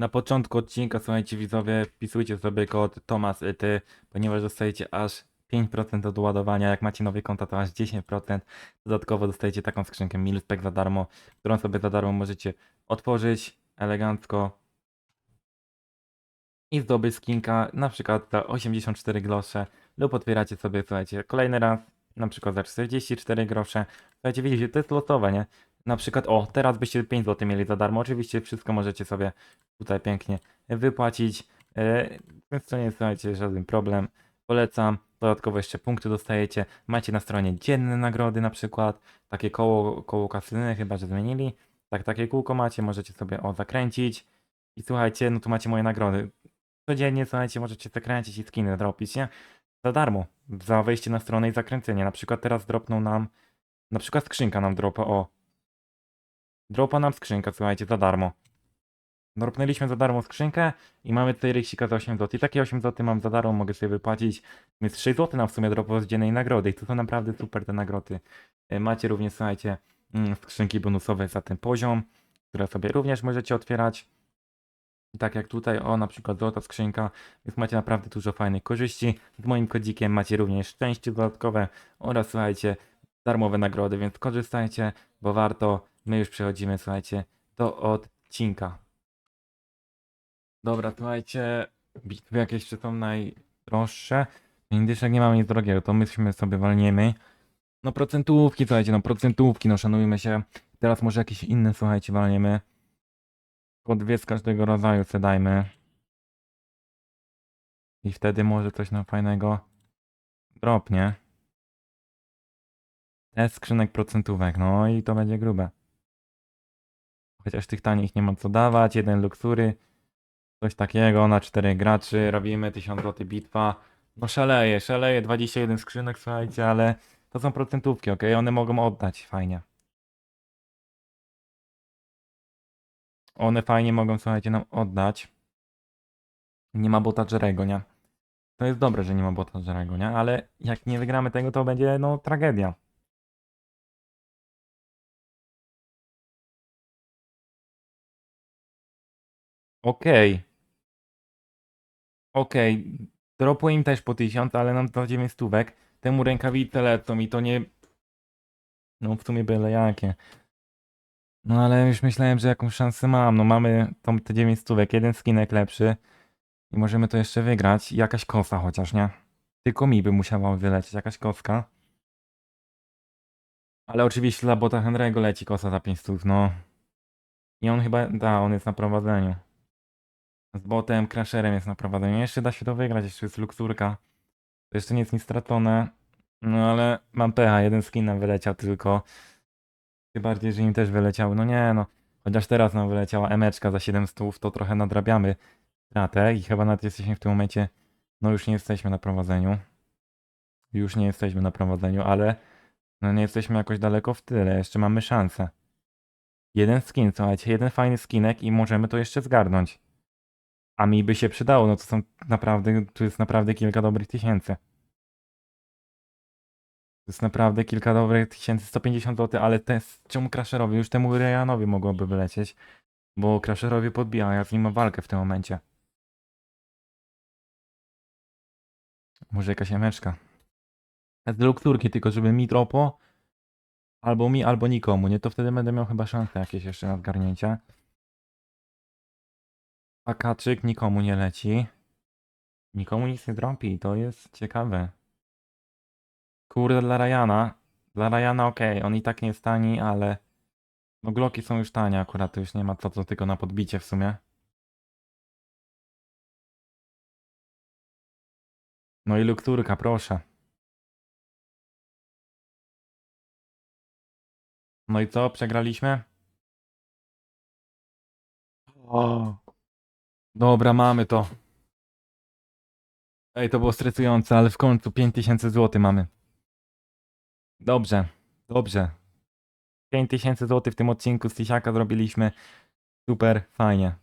Na początku odcinka, słuchajcie widzowie, wpisujcie sobie kod TOMASYTY, ponieważ dostajecie aż 5% od ładowania. Jak macie nowy konta, to aż 10%. Dodatkowo dostajecie taką skrzynkę Milspec za darmo, którą sobie za darmo możecie otworzyć elegancko i zdobyć skinka na przykład za 84 grosze lub otwieracie sobie, słuchajcie, kolejny raz na przykład za 44 grosze. Słuchajcie, widzicie, to jest losowe, nie? Na przykład, o, teraz byście 5 zł mieli za darmo. Oczywiście wszystko możecie sobie tutaj pięknie wypłacić. E, Więc to nie jest, słuchajcie, żaden problem. Polecam. Dodatkowo jeszcze punkty dostajecie. Macie na stronie dzienne nagrody na przykład. Takie koło, koło kasyny chyba, że zmienili. Tak, takie kółko macie, możecie sobie o zakręcić. I słuchajcie, no tu macie moje nagrody. Codziennie, słuchajcie, możecie zakręcić i skiny dropić, nie? Za darmo. Za wejście na stronę i zakręcenie. Na przykład teraz dropną nam, na przykład skrzynka nam dropa, o. Dropa nam skrzynka, słuchajcie, za darmo. Dropnęliśmy za darmo skrzynkę i mamy tutaj ryksika za 8 zł. I takie 8 zł mam za darmo, mogę sobie wypłacić. Więc 6 zł nam w sumie dropało z dziennej nagrody. I to są naprawdę super te nagrody. E, Macie również, słuchajcie, mm, skrzynki bonusowe za ten poziom, które sobie również możecie otwierać. Tak jak tutaj, o na przykład złota skrzynka, więc macie naprawdę dużo fajnych korzyści. Z moim kodzikiem macie również szczęście dodatkowe oraz słuchajcie, darmowe nagrody, więc korzystajcie, bo warto. My już przechodzimy, słuchajcie, do odcinka. Dobra, słuchajcie, bitwy jakieś czy są najdroższe. Indyszek nie mamy nic drogiego, to myśmy sobie walniemy. No procentówki, słuchajcie, no procentówki, no szanujmy się. Teraz może jakieś inne, słuchajcie, walniemy. Po dwie z każdego rodzaju se dajmy. I wtedy może coś nam fajnego dropnie. Test skrzynek procentówek, no i to będzie grube. Chociaż tych tanich nie ma co dawać, jeden luksury, coś takiego na czterech graczy, robimy 1000 zł bitwa. No szaleje, szaleje, 21 skrzynek, słuchajcie, ale to są procentówki, ok? One mogą oddać, fajnie. One fajnie mogą, słuchajcie, nam oddać. Nie ma bota Jerego, nie? To jest dobre, że nie ma bota Jerego, nie? Ale jak nie wygramy tego, to będzie, no, tragedia. Okej. Okej. Dropło im też po 1000, ale nam to 9 stówek. Temu rękawice lecą i to nie... No w sumie byle jakie. No ale już myślałem, że jakąś szansę mam. No mamy tą, te 9 stówek, jeden skinek lepszy. I możemy to jeszcze wygrać. Jakaś kosa chociaż, nie? Tylko mi by musiała wylecieć jakaś koska. Ale oczywiście dla bota Henry'ego leci kosa za 5 stów, no. I on chyba, da, on jest na prowadzeniu. Z botem, crasherem jest na prowadzeniu. Jeszcze da się to wygrać, jeszcze jest luksurka. To jeszcze nie jest nic stracone. No ale mam pecha, jeden skin nam wyleciał tylko. Tym bardziej, że im też wyleciał. No nie no. Chociaż teraz nam wyleciała emeczka za 7 stów, to trochę nadrabiamy stratę i chyba nawet jesteśmy w tym momencie, no już nie jesteśmy na prowadzeniu. Już nie jesteśmy na prowadzeniu, ale no nie jesteśmy jakoś daleko w tyle, jeszcze mamy szansę. Jeden skin, słuchajcie, jeden fajny skinek i możemy to jeszcze zgarnąć. A mi by się przydało, no to są naprawdę, tu jest naprawdę kilka dobrych tysięcy. To jest naprawdę kilka dobrych tysięcy, 150 zł, ale te, czemu Crasherowi, już temu Rejanowi mogłoby wylecieć, bo Crasherowi podbija, a ja z nim mam walkę w tym momencie. Może jakaś emeczka. Z lukturki, tylko żeby mi dropo, albo mi, albo nikomu, nie? To wtedy będę miał chyba szansę jakieś jeszcze na zgarnięcie. A kaczyk nikomu nie leci. Nikomu nic nie dropi, to jest ciekawe. Kurde, dla Ryana. Dla Ryana okej, on i tak nie jest tani, ale... No Glocki są już tanie akurat, to już nie ma co, co tylko na podbicie w sumie. No i lukturka, proszę. No i co, przegraliśmy? O. Dobra, mamy to. Ej, to było stresujące, ale w końcu 5000 zł mamy. Dobrze, dobrze. 5000 zł w tym odcinku z Tysiaka zrobiliśmy. Super, fajnie.